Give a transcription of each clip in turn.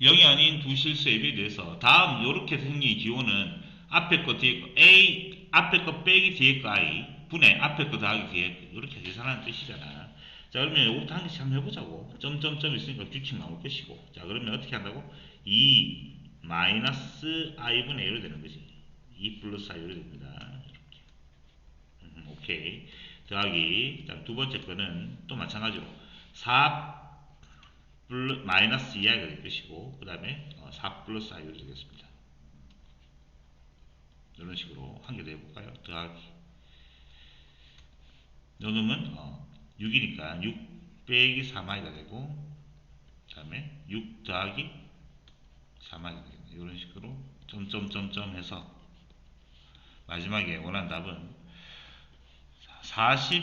0이 아닌 두 실수에 비례해서 다음 요렇게 생긴 기호는 앞에 거 뒤에 거 A 앞에 거 빼기 뒤에 거 I 분의 앞에 거 더하기 뒤에 거 이렇게 계산하는 뜻이잖아. 자 그러면 요거부터 한 개씩 한번 해보자고. 점점점 있으니까 규칙 나올 것이고. 자 그러면 어떻게 한다고? 2 마이너스 i분의 1로 되는 거지. 2 플러스 i로 됩니다. 이렇게. 음, 오케이. 더하기. 자, 두 번째 거는 또 마찬가지로 4 플러, 마이너스 2i가 될 것이고 그 다음에 4 플러스 i로 되겠습니다. 이런 식으로 한 개 더 해볼까요? 더하기. 요 놈은 어, 6이니까 6 빼기 3i가 되고 그 다음에 6 더하기 3i가 되겠네. 이런 식으로 점점점점 해서 마지막에 원하는 답은 40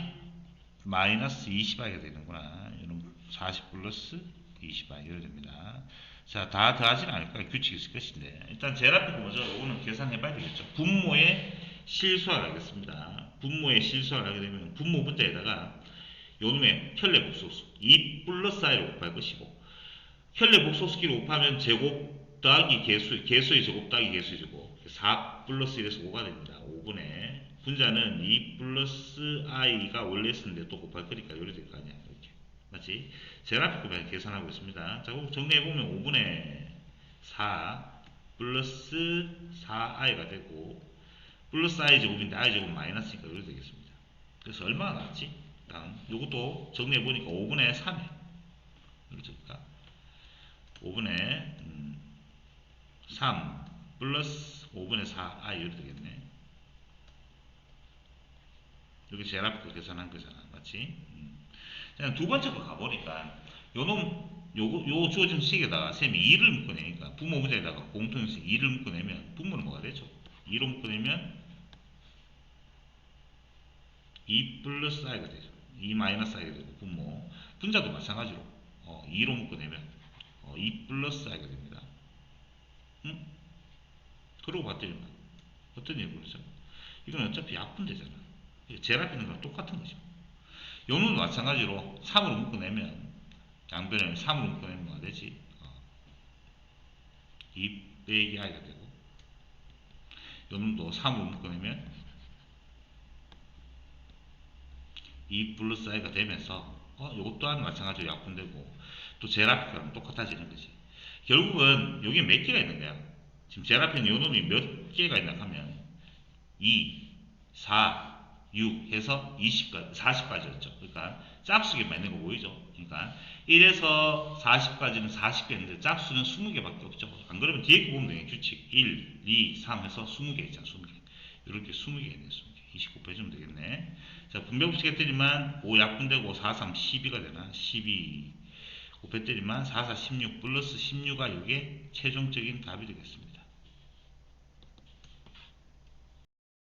마이너스 20i가 되는구나. 이런 40 플러스 20i 이렇게 됩니다. 자, 다 더하지는 않을 거예요. 규칙이 있을 것인데. 일단 제일 앞에 거 먼저 이거는 계산해 봐야 되겠죠. 분모의 실수를 하겠습니다. 분모의 실수를 하게 되면 분모 문자에다가 요놈의 현례 복소수 2 플러스 i를 곱할 것이고 현례 복소수끼리 곱하면 제곱 더하기 개수, 개수의 제곱 더하기 개수의 제곱 4 플러스 1에서 5가 됩니다. 5분의 분자는 2 플러스 i가 원래 있었는데 또 곱할 거니까 이렇게 될거 아니야. 이렇게. 맞지? 제일 앞에 거 계산하고 있습니다. 자, 정리해보면 5분의 4 플러스 4i가 되고 플러스 i 제곱인데 i 제곱 마이너스니까 이렇게 되겠습니다. 그래서 얼마가 나왔지? 다음 요것도 정리해보니까 5분의 3에 이렇게 될까? 5분의 음, 3 플러스 5분의 4i 이렇게 되겠네. 여기 제일 앞에 거 계산한 거잖아. 맞지? 음. 그냥 두 번째 거 가보니까 요놈 요거 요 주어진 식에다가 쌤이 2를 묶어내니까 부모 문제에다가 공통식 2를 묶어내면 분모는 뭐가 되죠? 2로 묶어내면 2 플러스 i가 되죠. 2 마이너스 i가 되고 분모 분자도 마찬가지로 어, 2로 묶어내면 어, 2 플러스 i가 됩니다. 응? 그러고 봤더니 어떤 얘기 그러죠? 이건 어차피 약분되잖아. 있는 거랑 똑같은 거죠. 요는 마찬가지로 3으로 묶어내면 양변을 3으로 묶어내면 뭐가 되지? 어, 2 빼기 i가 되고 요놈도 3으로 묶어내면 2 플러스 i가 되면서 어, 요것 또한 마찬가지로 약분되고 또 제일 앞에 거랑 똑같아지는 거지. 결국은 여기 몇 개가 있는 거야? 지금 제일 앞에 있는 요 놈이 몇 개가 있나 하면 2, 4, 6 해서 20까지, 40까지였죠. 그러니까 짝수개만 있는 거 보이죠? 그러니까 1에서 40까지는 40개 있는데 짝수는 20개밖에 없죠. 안 그러면 뒤에 거 보면 되겠네. 규칙 1, 2, 3 해서 20개 있잖아. 20개. 이렇게 20개 있네. 20개. 29 빼주면 되겠네. 자, 분배 붙이겠더니만 5 약분되고 4, 3, 12가 되나? 12 곱했더니만 4, 4, 16 플러스 16가 이게 최종적인 답이 되겠습니다.